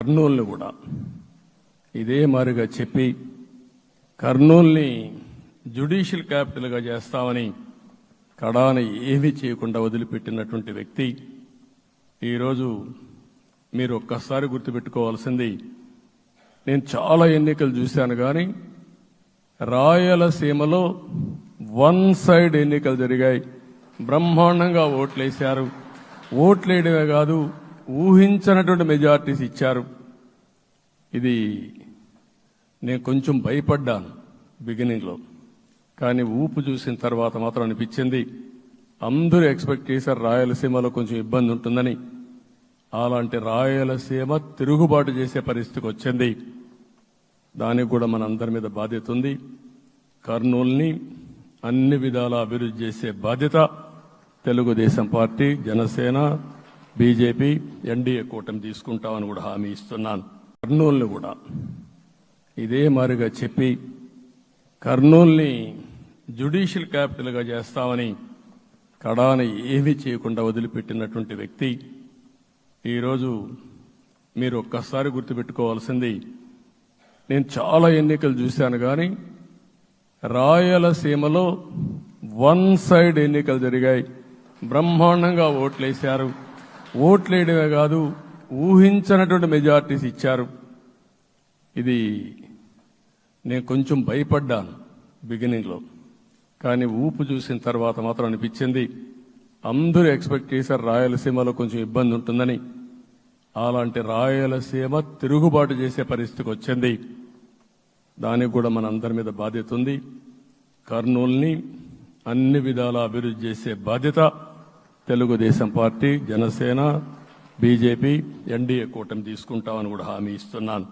కర్నూలుని కూడా. ఇదే మారుగా చెప్పి కర్నూల్ని జ్యుడిషియల్ క్యాపిటల్గా చేస్తామని కడాన ఏమీ చేయకుండా వదిలిపెట్టినటువంటి వ్యక్తి ఈరోజు మీరు ఒక్కసారి గుర్తుపెట్టుకోవాల్సింది నేను చాలా ఎన్నికలు చూశాను కానీ రాయలసీమలో వన్ సైడ్ ఎన్నికలు జరిగాయి. బ్రహ్మాండంగా ఓట్లేశారు. ఓట్లేయడమే కాదు ఊహించనటువంటి మెజార్టీస్ ఇచ్చారు. ఇది నేను కొంచెం భయపడ్డాను బిగినింగ్లో కానీ ఊపు చూసిన తర్వాత మాత్రం అనిపించింది అందరూ ఎక్స్పెక్ట్ చేశారు రాయలసీమలో కొంచెం ఇబ్బంది ఉంటుందని. అలాంటి రాయలసీమ తిరుగుబాటు చేసే పరిస్థితికి వచ్చింది. దానికి కూడా మన అందరి మీద బాధ్యత ఉంది. కర్నూల్ని అన్ని విధాలా అభివృద్ధి చేసే బాధ్యత Telugu Desam party Janasena BJP NDA కూటమి తీసుకుంటామని కూడా హామీ ఇస్తున్నాను. కర్నూల్ని కూడా. ఇదే మారిగా చెప్పి కర్నూల్ని జ్యుడిషియల్ క్యాపిటల్గా చేస్తామని కడాన ఏమీ చేయకుండా వదిలిపెట్టినటువంటి వ్యక్తి ఈరోజు మీరు ఒక్కసారి గుర్తుపెట్టుకోవాల్సింది నేను చాలా ఎన్నికలు చూశాను కానీ రాయలసీమలో వన్ సైడ్ ఎన్నికలు జరిగాయి. బ్రహ్మాండంగా ఓట్లేశారు. ఓట్లేయడమే కాదు ఊహించనటువంటి మెజార్టీస్ ఇచ్చారు. ఇది నేను కొంచెం భయపడ్డాను బిగినింగ్లో కానీ ఊపు చూసిన తర్వాత మాత్రం అనిపించింది అందరూ ఎక్స్పెక్ట్ చేశారు రాయలసీమలో కొంచెం ఇబ్బంది ఉంటుందని. అలాంటి రాయలసీమ తిరుగుబాటు చేసే పరిస్థితికి వచ్చింది. దానికి కూడా మన అందరి మీద బాధ్యత ఉంది. కర్నూల్ని అన్ని విధాలా అభివృద్ధి చేసే బాధ్యత Telugu Desam party Janasena BJP NDA కూటమి తీసుకుంటామని కూడా హామీ ఇస్తున్నాను.